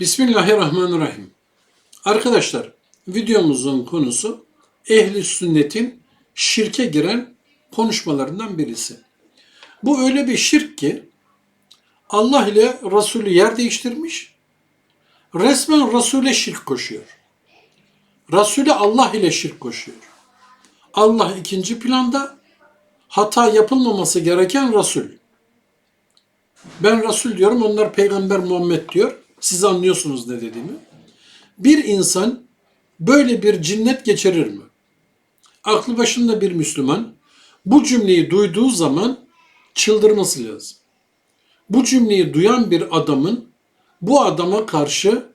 Bismillahirrahmanirrahim. Arkadaşlar videomuzun konusu ehli sünnetin şirke giren konuşmalarından birisi. Bu öyle bir şirk ki Allah ile Resulü yer değiştirmiş. Resmen Resul'e şirk koşuyor. Resul'e Allah ile şirk koşuyor. Allah ikinci planda hata yapılmaması gereken Resul. Ben Resul diyorum, onlar Peygamber Muhammed diyor. Siz anlıyorsunuz ne dediğimi. Bir insan böyle bir cinnet geçirir mi? Aklı başında bir Müslüman bu cümleyi duyduğu zaman çıldırması lazım. Bu cümleyi duyan bir adamın bu adama karşı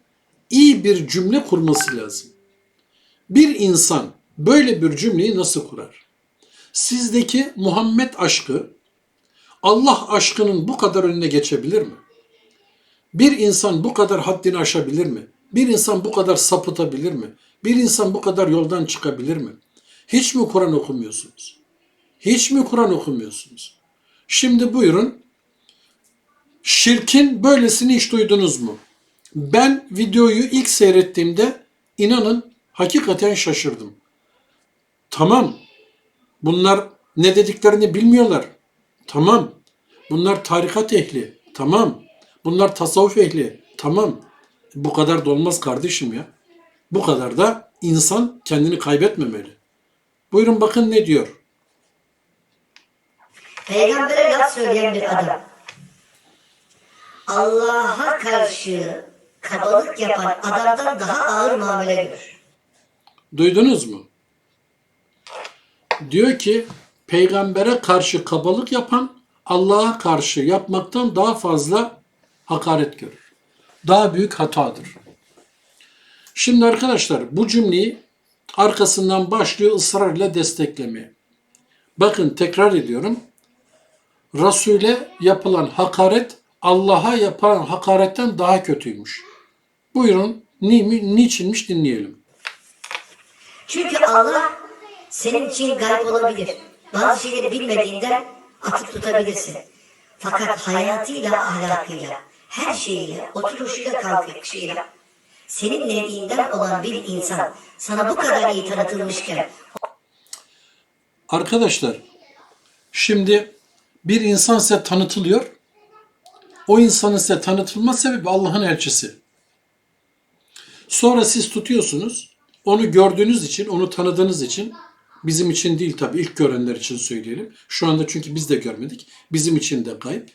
iyi bir cümle kurması lazım. Bir insan böyle bir cümleyi nasıl kurar? Sizdeki Muhammed aşkı Allah aşkının bu kadar önüne geçebilir mi? Bir insan bu kadar haddini aşabilir mi? Bir insan bu kadar sapıtabilir mi? Bir insan bu kadar yoldan çıkabilir mi? Hiç mi Kur'an okumuyorsunuz? Hiç mi Kur'an okumuyorsunuz? Şimdi buyurun. Şirkin böylesini hiç duydunuz mu? Ben videoyu ilk seyrettiğimde inanın hakikaten şaşırdım. Tamam. Bunlar ne dediklerini bilmiyorlar. Tamam. Bunlar tarikat ehli. Tamam. Bunlar tasavvuf ehli. Tamam. Bu kadar da olmaz kardeşim ya. Bu kadar da insan kendini kaybetmemeli. Buyurun bakın ne diyor. Peygambere laf söyleyen bir adam. Allah'a karşı kabalık yapan adamdan daha ağır muamele görür. Duydunuz mu? Diyor ki peygambere karşı kabalık yapan Allah'a karşı yapmaktan daha fazla hakaret görür. Daha büyük hatadır. Şimdi arkadaşlar bu cümleyi arkasından başlıyor ısrarla desteklemeye. Bakın tekrar ediyorum. Resul'e yapılan hakaret Allah'a yapılan hakaretten daha kötüymüş. Buyurun ni, niçinmiş dinleyelim. Çünkü Allah senin için gayb olabilir. Bazı şeyleri bilmediğinden atıp tutabilirsin. Fakat hayatıyla, ahlakıyla, her şeyiyle, oturuşuyla, kalkışıyla, senin neviinden olan bir insan sana bu kadar iyi tanıtılmışken Arkadaşlar, şimdi bir insan size tanıtılıyor. O insanın size tanıtılma sebebi Allah'ın elçisi. Sonra siz tutuyorsunuz. Onu gördüğünüz için, onu tanıdığınız için bizim için değil tabii ilk görenler için söyleyelim. Şu anda çünkü biz de görmedik. Bizim için de kayıp.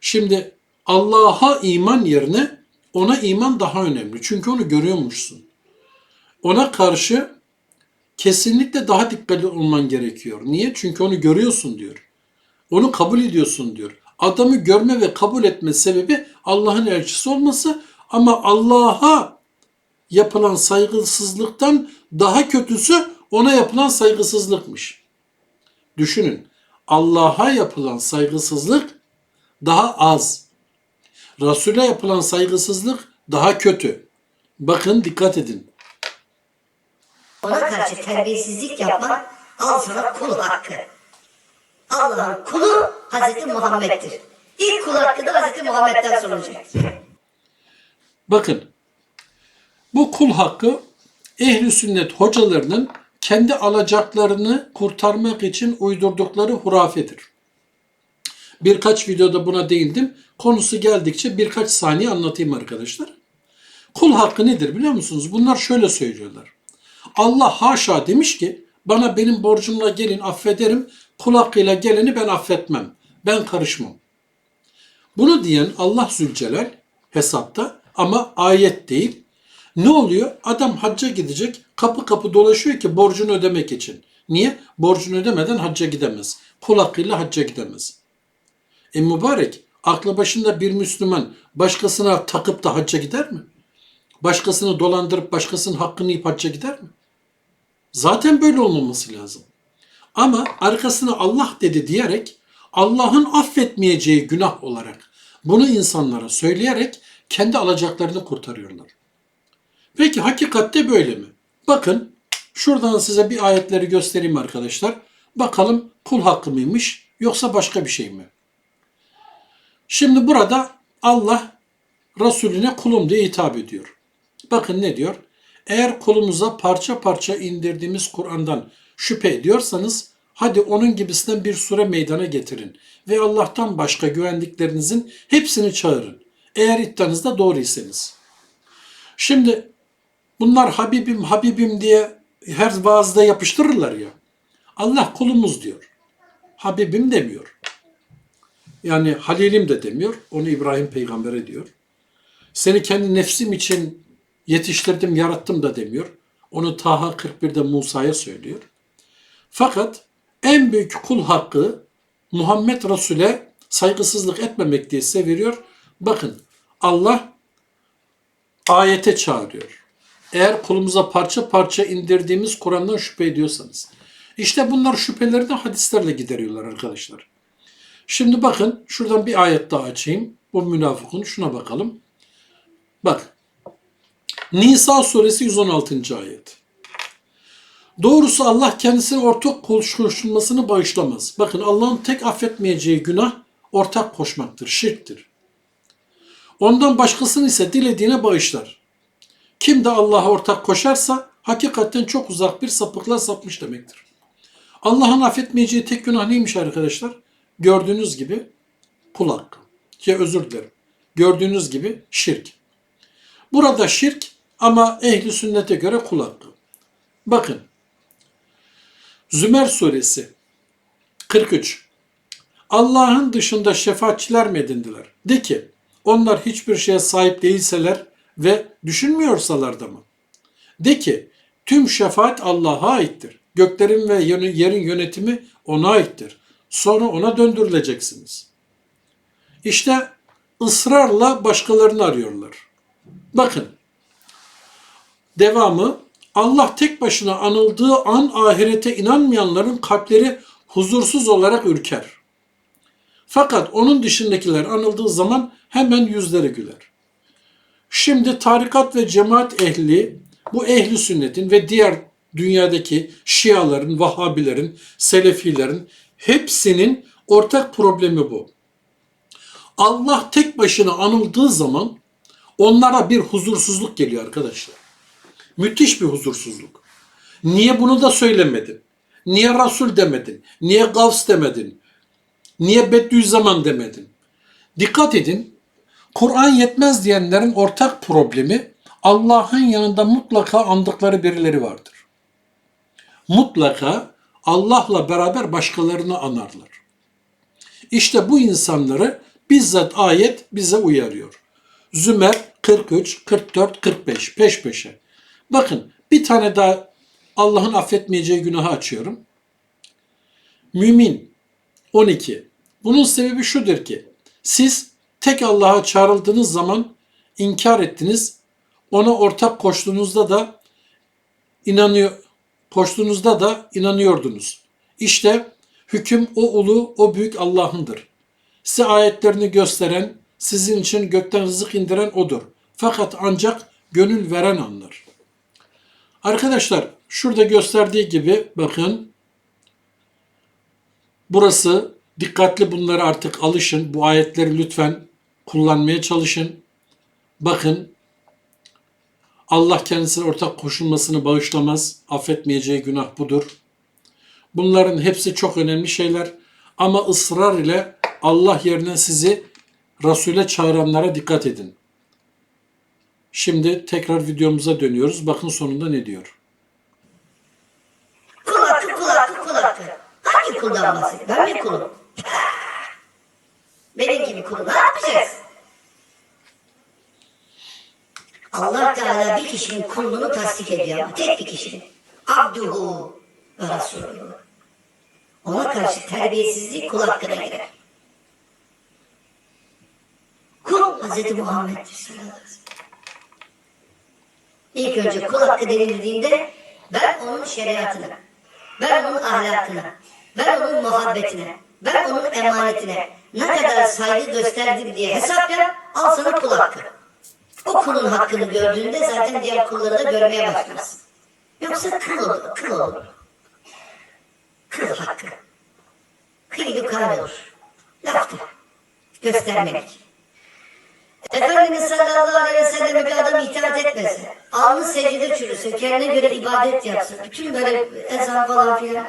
Şimdi Allah'a iman yerine ona iman daha önemli. Çünkü onu görüyormuşsun. Ona karşı kesinlikle daha dikkatli olman gerekiyor. Niye? Çünkü onu görüyorsun diyor. Onu kabul ediyorsun diyor. Adamı görme ve kabul etme sebebi Allah'ın elçisi olması ama Allah'a yapılan saygısızlıktan daha kötüsü ona yapılan saygısızlıkmış. Düşünün. Allah'a yapılan saygısızlık daha az. Resul'e yapılan saygısızlık daha kötü. Bakın dikkat edin. ona karşı terbiyesizlik yapman al sana kul hakkı. Allah'ın kulu Hazreti Muhammed'dir. İlk kul hakkı da Hazreti Muhammed'den sorulacaktır. Bakın. Bu kul hakkı ehli sünnet hocalarının kendi alacaklarını kurtarmak için uydurdukları hurafedir. Birkaç videoda buna değindim. Konusu geldikçe birkaç saniye anlatayım arkadaşlar. Kul hakkı nedir biliyor musunuz? Bunlar şöyle söylüyorlar. Allah haşa demiş ki bana benim borcumla gelin affederim. Kul hakkıyla geleni ben affetmem. Ben karışmam. Bunu diyen Allah Zülcelal hesapta ama ayet değil. Ne oluyor? Adam hacca gidecek, kapı kapı dolaşıyor ki borcunu ödemek için. Niye? Borcunu ödemeden hacca gidemez. Kul hakkıyla hacca gidemez. E mübarek, aklı başında bir Müslüman başkasına takıp da hacca gider mi? Başkasını dolandırıp başkasının hakkını yiyip hacca gider mi? Zaten böyle olmaması lazım. Ama arkasına Allah dedi diyerek Allah'ın affetmeyeceği günah olarak bunu insanlara söyleyerek kendi alacaklarını kurtarıyorlar. Peki hakikatte böyle mi? Bakın şuradan size bir ayetleri göstereyim arkadaşlar. Bakalım kul hakkı mıymış yoksa başka bir şey mi? Şimdi burada Allah Resulüne kulum diye hitap ediyor. Bakın ne diyor? Eğer kulumuza parça parça indirdiğimiz Kur'an'dan şüphe ediyorsanız hadi onun gibisinden bir sure meydana getirin ve Allah'tan başka güvendiklerinizin hepsini çağırın. Eğer iddianızda doğru iseniz. Şimdi bunlar Habibim Habibim diye her vaazda yapıştırırlar ya. Allah kulumuz diyor. Habibim demiyor. Yani Halilim de demiyor. Onu İbrahim peygambere diyor. Seni kendi nefsim için yetiştirdim, yarattım da demiyor. Onu Taha 41'de Musa'ya söylüyor. Fakat en büyük kul hakkı Muhammed Resul'e saygısızlık etmemek diye seviriyor. Bakın Allah ayete çağırıyor. Eğer kulumuza parça parça indirdiğimiz Kur'an'dan şüphe ediyorsanız. İşte bunlar şüphelerini hadislerle gideriyorlar arkadaşlar. Şimdi bakın şuradan bir ayet daha açayım. Bu münafıkun şuna bakalım. Bak. Nisa suresi 116. ayet. Doğrusu Allah kendisine ortak koşulmasını bağışlamaz. Bakın Allah'ın tek affetmeyeceği günah ortak koşmaktır, şirktir. Ondan başkasını ise dilediğine bağışlar. Kim de Allah'a ortak koşarsa hakikaten çok uzak bir sapıklığa sapmış demektir. Allah'ın affetmeyeceği tek günah neymiş arkadaşlar? Gördüğünüz gibi kul hakkı. Ki özür dilerim. Gördüğünüz gibi şirk. Burada şirk ama ehli sünnete göre kul hakkı. Bakın. Zümer suresi 43. Allah'ın dışında şefaatçiler mi edindiler? De ki onlar hiçbir şeye sahip değilseler ve düşünmüyorsalar da mı? De ki tüm şefaat Allah'a aittir. Göklerin ve yerin yönetimi ona aittir. Sonra ona döndürüleceksiniz. İşte ısrarla başkalarını arıyorlar. Bakın. Devamı Allah tek başına anıldığı an ahirete inanmayanların kalpleri huzursuz olarak ürker. Fakat onun dışındakiler anıldığı zaman hemen yüzleri güler. Şimdi tarikat ve cemaat ehli bu ehli sünnetin ve diğer dünyadaki Şiaların, Vahabilerin, Selefilerin hepsinin ortak problemi bu. Allah tek başına anıldığı zaman onlara bir huzursuzluk geliyor arkadaşlar. Müthiş bir huzursuzluk. Niye bunu da söylemedin? Niye Resul demedin? Niye Gavs demedin? Niye Bediüzzaman demedin? Dikkat edin. Kur'an yetmez diyenlerin ortak problemi Allah'ın yanında mutlaka andıkları birileri vardır. Mutlaka Allah'la beraber başkalarını anarlar. İşte bu insanları bizzat ayet bize uyarıyor. Zümer 43, 44, 45 peş peşe. Bakın bir tane daha Allah'ın affetmeyeceği günahı açıyorum. Mümin 12. Bunun sebebi şudur ki siz tek Allah'a çağrıldığınız zaman inkar ettiniz. Ona ortak koştuğunuzda da inanıyor koştuğunuzda da inanıyordunuz. İşte hüküm o ulu, o büyük Allah'ındır. Size ayetlerini gösteren, sizin için gökten rızık indiren odur. Fakat ancak gönül veren anlar. Arkadaşlar şurada gösterdiği gibi bakın burası dikkatli bunları artık alışın. Bu ayetleri lütfen kullanmaya çalışın. Bakın Allah kendisine ortak koşulmasını bağışlamaz. Affetmeyeceği günah budur. Bunların hepsi çok önemli şeyler. Ama ısrar ile Allah yerine sizi Resul'e çağıranlara dikkat edin. Şimdi tekrar videomuza dönüyoruz. Bakın sonunda ne diyor. Kul hakkı, kul hakkı, kul hakkı. Hangi bahsediyor? Ben mi kulum? Benim gibi kulu ne yapacağız? Allah Teala bir kişinin kulluğunu tasdik ediyor ama tek bir kişinin. Abduhu ve Resulü. Ona karşı terbiyesizlik kul hakkına girer. Kul Hz. Muhammed'dir sallallahu. İlk önce kul hakkı denildiğinde ben onun şeriatına, ben onun ahlakına, ben onun muhabbetine, ben onun emanetine ne kadar saygı gösterdim diye hesap yap, al sana kul hakkı. O kulun hakkını gördüğünde zaten diğer kulları da görmeye başlarsın. Yoksa kıl olur, kıl olur. Kıl hakkı. Kıylı kal olur. Laftır. Göstermelik. Efendimiz sallallahu aleyhi ve selleme bir adam itaat etmese, alnı secde çürüsün, kendine göre ibadet yapsın, bütün böyle ezan falan filan.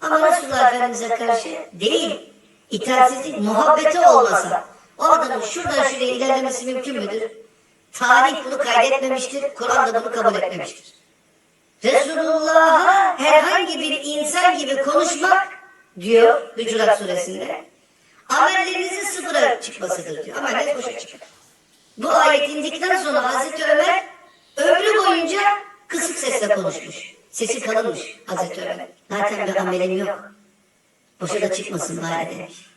Ama Resulullah Efendimiz'e karşı değil, itaatsizlik, muhabbeti olmasa, o adamın şuradan şuraya ilerlemesi mümkün müdür? Tarih bunu kaydetmemiştir, Kur'an da bunu kabul etmemiştir. Resulullah'a herhangi bir insan gibi konuşmak diyor Hücurat suresinde. Amellerinizin sıfıra çıkmasıdır diyor. Amelleriniz boşa çıkar. Bu ayet indikten sonra Hazreti Ömer ömrü boyunca kısık sesle konuşmuş. Sesi kalınmış Hazreti Ömer. Zaten bir amelim yok. Boşa da çıkmasın bari demiş.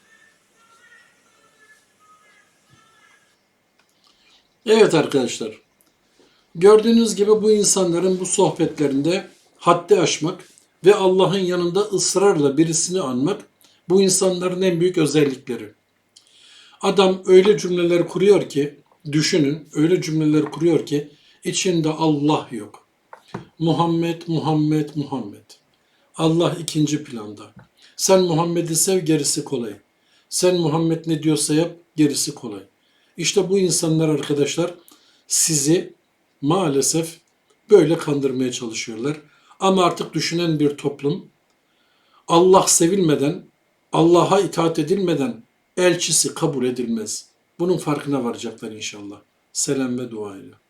Evet arkadaşlar. Gördüğünüz gibi bu insanların bu sohbetlerinde haddi aşmak ve Allah'ın yanında ısrarla birisini anmak bu insanların en büyük özellikleri. Adam öyle cümleler kuruyor ki, düşünün öyle cümleler kuruyor ki içinde Allah yok. Muhammed, Muhammed, Muhammed. Allah ikinci planda. Sen Muhammed'i sev gerisi kolay. Sen Muhammed ne diyorsa yap gerisi kolay. İşte bu insanlar arkadaşlar sizi maalesef böyle kandırmaya çalışıyorlar. Ama artık düşünen bir toplum Allah sevilmeden, Allah'a itaat edilmeden elçisi kabul edilmez. Bunun farkına varacaklar inşallah. Selam ve dua ile.